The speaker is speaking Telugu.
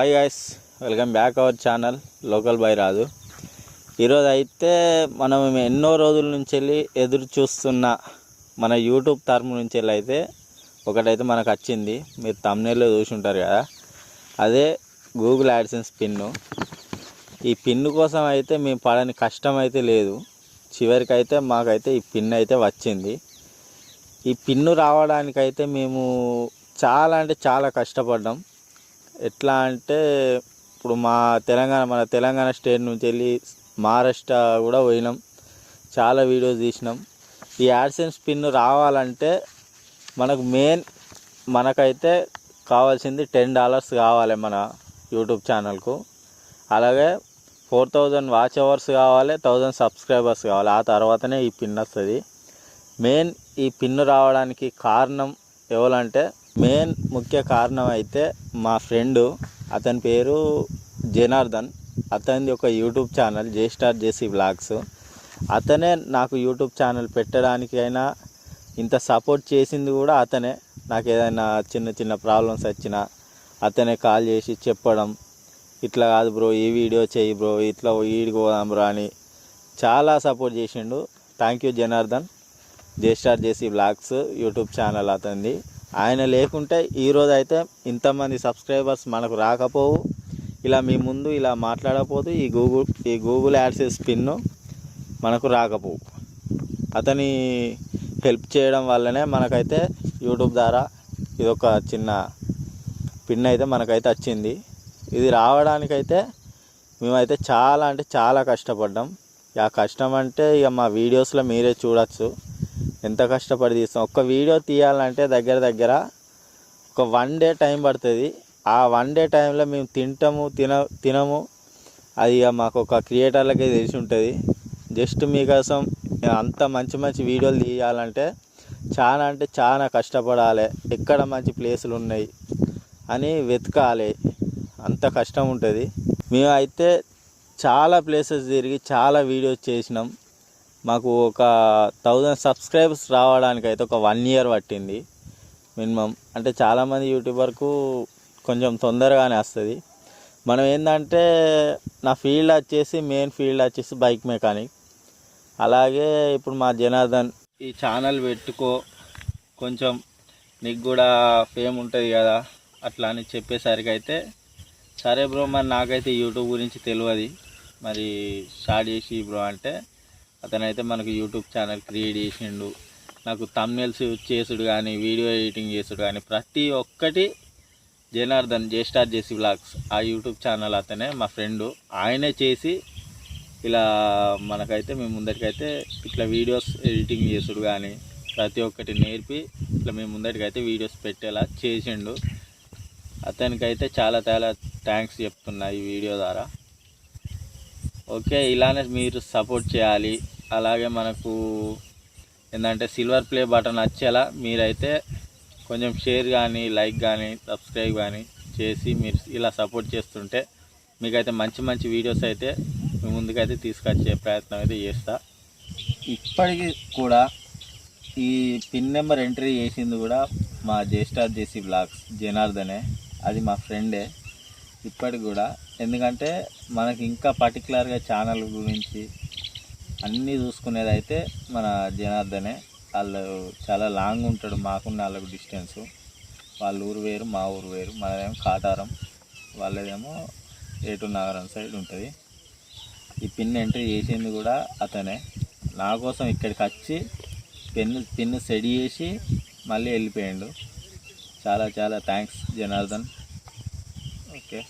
Hi guys welcome back our channel local by Raju ఈరోజు అయితే మనం ఎన్నో రోజుల నుంచి వెళ్ళి ఎదురు చూస్తున్న మన యూట్యూబ్ తరపు నుంచి వెళ్ళి అయితే ఒకటైతే మనకు వచ్చింది. మీరు తమ్నేల్లో చూసి ఉంటారు కదా. అదే గూగుల్ యాడ్సెన్స్ పిన్ను ఈ పిన్ను కోసం అయితే మేము పడని కష్టం అయితే లేదు. చివరికైతే మాకైతే ఈ పిన్ అయితే వచ్చింది. ఈ పిన్ను రావడానికైతే మేము చాలా అంటే చాలా కష్టపడ్డాం. ఎట్లా అంటే ఇప్పుడు మా తెలంగాణ మన తెలంగాణ స్టేట్ నుంచి వెళ్ళి మహారాష్ట్ర కూడా పోయినాం. చాలా వీడియోస్ తీసినాం. ఈ యాడ్సెన్స్ పిన్ రావాలంటే మనకు మెయిన్ మనకైతే కావాల్సింది టెన్ డాలర్స్ కావాలి మన యూట్యూబ్ ఛానల్కు. అలాగే ఫోర్ థౌజండ్ వాచ్ అవర్స్ కావాలి థౌజండ్ సబ్స్క్రైబర్స్ కావాలి. ఆ తర్వాతనే ఈ పిన్ వస్తుంది. మెయిన్ ఈ పిన్ రావడానికి కారణం ఎవరంటే మెయిన్ ముఖ్య కారణం అయితే మా ఫ్రెండు అతని పేరు జనార్దన్. అతనిది ఒక YouTube channel J star JC blogs అతనే నాకు యూట్యూబ్ ఛానల్ పెట్టడానికైనా ఇంత సపోర్ట్ చేసింది కూడా అతనే. నాకు ఏదైనా చిన్న చిన్న ప్రాబ్లమ్స్ వచ్చినా అతనే కాల్ చేసి చెప్పడం ఇట్లా కాదు బ్రో ఈ వీడియో చేయి బ్రో ఇట్లా వీడికి పోదాం బ్రో అని చాలా సపోర్ట్ చేసిండు. Thank you Janardhan J star JC blogs YouTube channel అతనిది. ఆయన లేకుంటే ఈరోజు అయితే ఇంతమంది సబ్స్క్రైబర్స్ మనకు రాకపోవు. ఇలా మీ ముందు ఇలా మాట్లాడకపోతే ఈ గూగుల్ ఈ గూగుల్ యాడ్స్ పిన్ను మనకు రాకపోవు. అతని హెల్ప్ చేయడం వల్లనే మనకైతే యూట్యూబ్ ద్వారా ఇది ఒక చిన్న పిన్ అయితే మనకైతే వచ్చింది. ఇది రావడానికైతే మేమైతే చాలా అంటే చాలా కష్టపడ్డాం. ఆ కష్టం అంటే ఇక మా వీడియోస్లో మీరే చూడొచ్చు. ఎంత కష్టపడి తీస్తాం. ఒక్క వీడియో తీయాలంటే దగ్గర దగ్గర ఒక వన్ డే టైం పడుతుంది. ఆ వన్ డే టైంలో మేము తింటాము తిన తినము. అది ఇక మాకు ఒక క్రియేటర్లకే తెలిసి ఉంటుంది. జస్ట్ మీకోసం అంత మంచి మంచి వీడియోలు తీయాలంటే చాలా అంటే చాలా కష్టపడాలి. ఎక్కడ మంచి ప్లేసులు ఉన్నాయి అని వెతకాలి. అంత కష్టం ఉంటుంది. మేము అయితే చాలా ప్లేసెస్ తిరిగి చాలా వీడియోస్ చేసినాం. మాకు ఒక థౌజండ్ సబ్స్క్రైబర్స్ రావడానికి అయితే ఒక వన్ ఇయర్ పట్టింది మినిమం. అంటే చాలామంది యూట్యూబర్కు కొంచెం తొందరగానే వస్తుంది. మనం ఏంటంటే నా ఫీల్డ్ వచ్చేసి మెయిన్ ఫీల్డ్ వచ్చేసి బైక్ మెకానిక్. అలాగే ఇప్పుడు మా జనార్దన్ ఈ ఛానల్ పెట్టుకో కొంచెం నీకు కూడా ఫేమ్ ఉంటుంది కదా అట్లా అని చెప్పేసరికి అయితే సరే బ్రో మరి నాకైతే యూట్యూబ్ గురించి తెలియదు మరి స్టార్ట్ చేసి బ్రో అంటే అతనైతే మనకు యూట్యూబ్ ఛానల్ క్రియేట్ చేసిండు. నాకు తమ్నెల్స్ చేసుడు కానీ వీడియో ఎడిటింగ్ చేసుడు కానీ ప్రతి ఒక్కటి Janardhan J star JC blogs ఆ యూట్యూబ్ ఛానల్ అతనే మా ఫ్రెండు ఆయనే చేసి ఇలా మనకైతే మేము ముందరికైతే ఇట్లా వీడియోస్ ఎడిటింగ్ చేసుడు కానీ ప్రతి ఒక్కటి నేర్పి ఇట్లా మేము ముందరికైతే వీడియోస్ పెట్టేలా చేసిండు. అతనికైతే చాలా చాలా థ్యాంక్స్ చెప్తున్నా ఈ వీడియో ద్వారా. ఓకే ఇలానే మీరు సపోర్ట్ చేయాలి. అలాగే మనకు ఏంటంటే సిల్వర్ ప్లే బటన్ వచ్చేలా మీరైతే కొంచెం షేర్ కానీ లైక్ కానీ సబ్స్క్రైబ్ కానీ చేసి మీరు ఇలా సపోర్ట్ చేస్తుంటే మీకైతే మంచి మంచి వీడియోస్ అయితే మీ ముందుకైతే తీసుకొచ్చే ప్రయత్నం అయితే చేస్తా. ఇప్పటికి కూడా ఈ పిన్ నెంబర్ ఎంట్రీ చేసింది కూడా మా జేస్టార్ జేసీ బ్లాగ్స్ జనార్దనే. అది మా ఫ్రెండే ఇప్పటికి కూడా ఎందుకంటే మనకి ఇంకా పర్టికులర్గా ఛానల్ గురించి అన్నీ చూసుకునేది అయితే మన జనార్దనే. వాళ్ళు చాలా లాంగ్ ఉంటాడు. మాకున్న వాళ్ళకు డిస్టెన్స్ వాళ్ళ ఊరు వేరు మా ఊరు వేరు. మనదేమో కాటారం. వాళ్ళదేమో ఏటు నాగరం సైడ్ ఉంటుంది. ఈ పిన్ ఎంట్రీ చేసింది కూడా అతనే. నా కోసం ఇక్కడికి వచ్చి పెన్ను పిన్ను సెడి చేసి మళ్ళీ వెళ్ళిపోయాడు. చాలా చాలా థ్యాంక్స్ జనార్దన్. ఓకే